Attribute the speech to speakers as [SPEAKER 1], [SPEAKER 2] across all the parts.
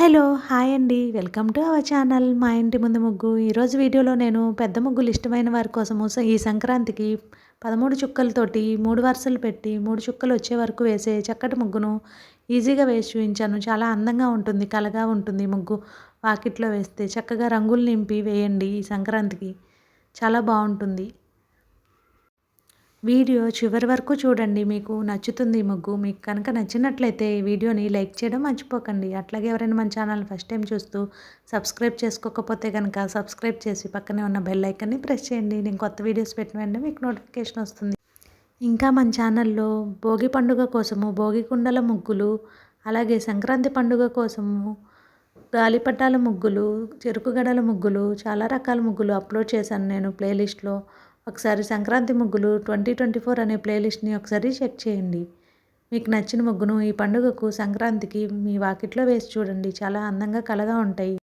[SPEAKER 1] Hello hi అండి. Welcome to our channel మా ఇంటి ముందు ముగ్గు. ఈరోజు వీడియోలో నేను పెద్ద ముగ్గులు ఇష్టమైన వారి కోసము ఈ సంక్రాంతికి పదమూడు చుక్కలతోటి మూడు వరుసలు పెట్టి మూడు చుక్కలు వచ్చే వరకు వేసే చక్కటి ముగ్గును ఈజీగా వేసి చూపించాను. చాలా అందంగా ఉంటుంది కలగా ఉంటుంది ముగ్గు. వాకిట్లో వేస్తే చక్కగా రంగులు నింపి వేయండి ఈ సంక్రాంతికి. చాలా బాగుంటుంది. వీడియో చివరి వరకు చూడండి. మీకు నచ్చుతుంది ముగ్గు. మీకు కనుక నచ్చినట్లయితే ఈ వీడియోని లైక్ చేయడం మర్చిపోకండి. అట్లాగే ఎవరైనా మన ఛానల్ ఫస్ట్ టైం చూస్తూ సబ్స్క్రైబ్ చేసుకోకపోతే కనుక సబ్స్క్రైబ్ చేసి పక్కనే ఉన్న బెల్ ఐకన్ని ప్రెస్ చేయండి. నేను కొత్త వీడియోస్ పెట్టిన వెంటనే మీకు నోటిఫికేషన్ వస్తుంది. ఇంకా మన ఛానల్లో భోగి పండుగ కోసము భోగి కుండల ముగ్గులు అలాగే సంక్రాంతి పండుగ కోసము గాలిపటాల ముగ్గులు చెరుకు గడల ముగ్గులు చాలా రకాల ముగ్గులు అప్లోడ్ చేశాను నేను ప్లేలిస్ట్లో. ఒకసారి సంక్రాంతి ముగ్గులు ట్వంటీ ట్వంటీ ఫోర్ అనే ప్లేలిస్ట్ని ఒకసారి చెక్ చేయండి. మీకు నచ్చిన ముగ్గును ఈ పండుగకు సంక్రాంతికి మీ వాకిట్లో వేసి చూడండి. చాలా అందంగా కలగా ఉంటాయి.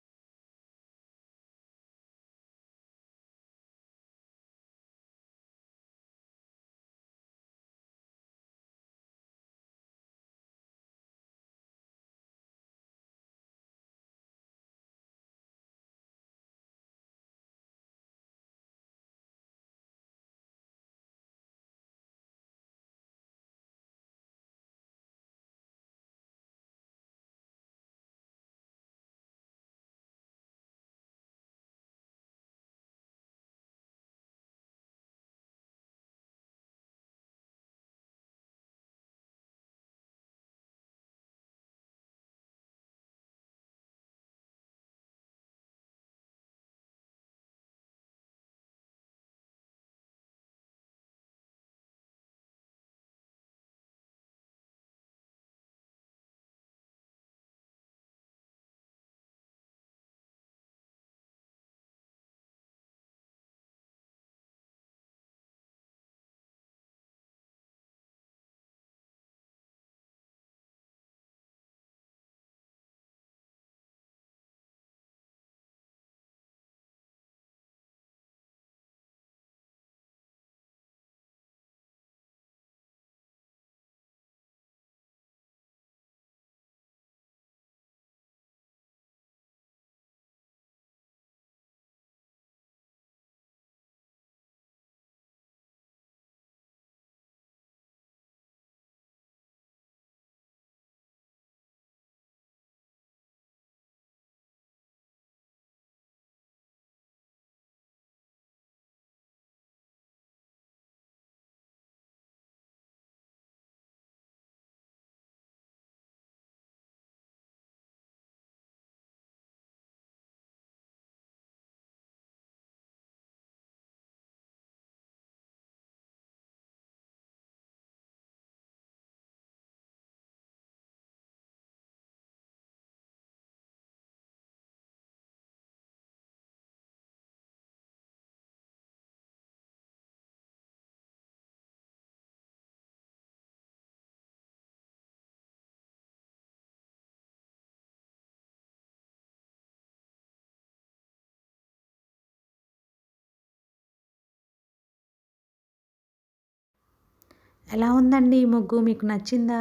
[SPEAKER 1] ఎలా ఉందండి ఈ ముగ్గు? మీకు నచ్చిందా?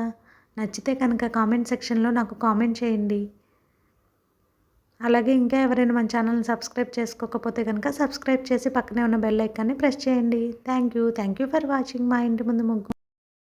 [SPEAKER 1] నచ్చితే కనుక కామెంట్ సెక్షన్లో నాకు కామెంట్ చేయండి. అలాగే ఇంకా ఎవరైనా మన ఛానల్ని సబ్స్క్రైబ్ చేసుకోకపోతే కనుక సబ్స్క్రైబ్ చేసి పక్కనే ఉన్న బెల్ ఐకాన్ని ప్రెస్ చేయండి. Thank you. Thank you for watching మా ఇంటి ముందు ముగ్గు.